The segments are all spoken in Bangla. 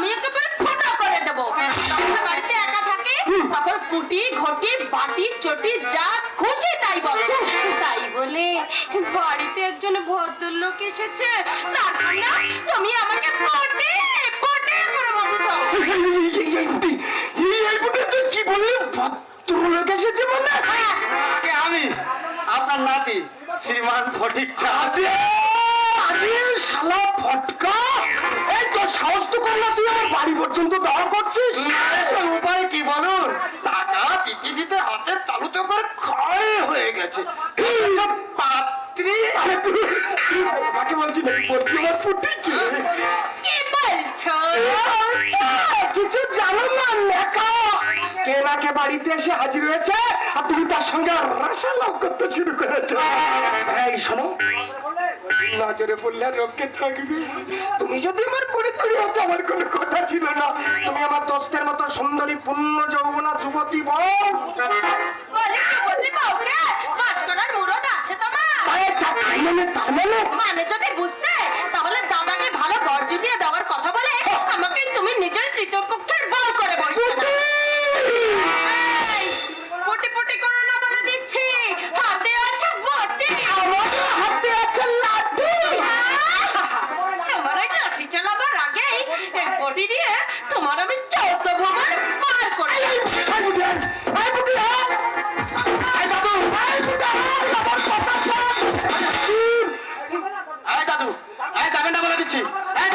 আমি একেবারে ফোটা করে দেবো বাড়িতে একা থাকে তখন পুটি ঘটি বাটি চটি যা খুশি তাই বলে তাই বলে বাড়িতে একজন ভদ্রলোক এসেছে তার সামনে তুমি আমাকে পটে পটে করে বলছো এই বুটে তুই কি বললি ভদ্রলোক এসেছে মানে আমি আপনার নাতি শ্রীমান ফটিক সাহস তো কর না তুই আমার বাড়ি পর্যন্ত দাঁড়া করছিস। সে উপায় কি বলুন? টাকা দিতে দিতে হাতের তালুতে করে ক্ষয় হয়ে গেছে। পাত্রী। আরে তুই তুই বলছি না বলছি আমার ফুটি কি? কি বলছো? কিছু জানো না লেখা? কে না কে বাড়িতে এসে হাজির হয়েছে আর তুমি তার সঙ্গে রাসালাপ করতে শুরু করেছ। এই শোনো নজরে পড়লে রক্ষে থাকবে। তুমি যদি আমার পরিতরি হতো আমার কোনো কথা ছিল না। তুমি আমার দোস্তের মতো সুন্দরী পূর্ণ যৌবনা যুবতী বউ। তার মানে তার মানে? মানে যদি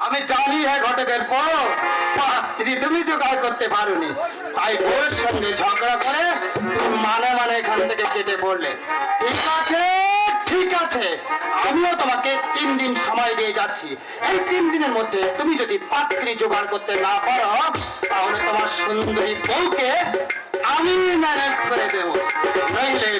আমি জানি হ্যাঁ ঘটকের পর পাত্রী তুমি জোগাড় করতে পারোনি। তাই বউয়ের সঙ্গে ঝগড়া করে তুমি মানে মানে এখান থেকে কেটে পড়লে। ঠিক আছে ঠিক আছে। আমিও তোমাকে তিন দিন সময় দিয়ে যাচ্ছি। এই তিন দিনের মধ্যে তুমি যদি পাত্রী জোগাড় করতে না পারো, তাহলে তোমার সুন্দরী বউকে আমি ম্যানেজ করে দেব। নইলে